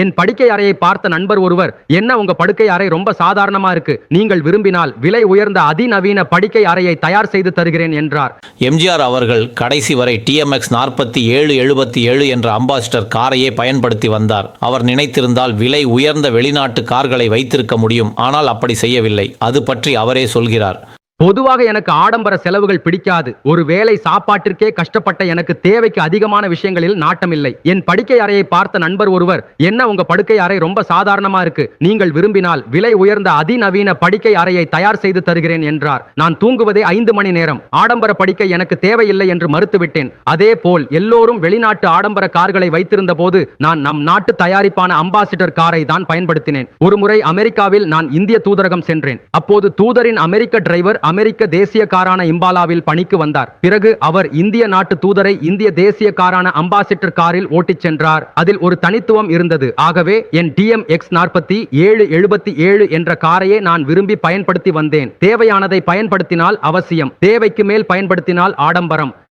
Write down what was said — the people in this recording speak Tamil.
என் படுக்கை அறையை பார்த்த நண்பர் ஒருவர் என்ன உங்க படுக்கை அறை ரொம்ப சாதாரணமா இருக்கு? நீங்கள் விரும்பினால் விலை உயர்ந்த அதிநவீன படுக்கை அறையை தயார் செய்து தருகிறேன் என்றார். எம்ஜிஆர் அவர்கள் கடைசி வரை டிஎம்எக்ஸ் நாற்பத்தி ஏழு எழுபத்தி ஏழு என்ற அம்பாசிடர் காரையே பயன்படுத்தி வந்தார். அவர் நினைத்திருந்தால் விலை உயர்ந்த வெளிநாட்டு கார்களை வைத்திருக்க முடியும் ஆனால் அப்படி செய்யவில்லை. அது பற்றி அவரே சொல்கிறார். பொதுவாக எனக்கு ஆடம்பர செலவுகள் பிடிக்காது. ஒரு வேலை சாப்பாட்டிற்கே கஷ்டப்பட்ட எனக்கு தேவைக்கு அதிகமான விஷயங்களில் நாட்டமில்லை. என் படுக்கை அறையை பார்த்த நண்பர் ஒருவர் என்ன உங்க படுக்கை அறை ரொம்ப சாதாரணமா இருக்கு? நீங்கள் விரும்பினால் விலை உயர்ந்த அதிநவீன படுக்கை அறையை தயார் செய்து தருகிறேன் என்றார். நான் தூங்குவதே ஐந்து மணி நேரம். ஆடம்பர படுக்கை எனக்கு தேவையில்லை என்று மறுத்துவிட்டேன். அதே போல் எல்லோரும் வெளிநாட்டு ஆடம்பர கார்களை வைத்திருந்த போது நான் நம் நாட்டு தயாரிப்பான அம்பாசிடர் காரை தான் பயன்படுத்தினேன். ஒருமுறை அமெரிக்காவில் நான் இந்திய தூதரகம் சென்றேன். அப்போது தூதரின் அமெரிக்க டிரைவர் அமெரிக்க தேசிய காரான இம்பாலாவில் பணிக்கு வந்தார். பிறகு அவர் இந்திய நாட்டு தூதரை இந்திய தேசிய காரான அம்பாசிடர் காரில் ஓட்டிச் சென்றார். அதில் ஒரு தனித்துவம் இருந்தது. ஆகவே என் டிஎம் எக்ஸ் நாற்பத்தி ஏழு எழுபத்தி ஏழு என்ற காரையே நான் விரும்பி பயன்படுத்தி வந்தேன். தேவையானதை பயன்படுத்தினால் அவசியம். தேவைக்கு மேல் பயன்படுத்தினால் ஆடம்பரம்.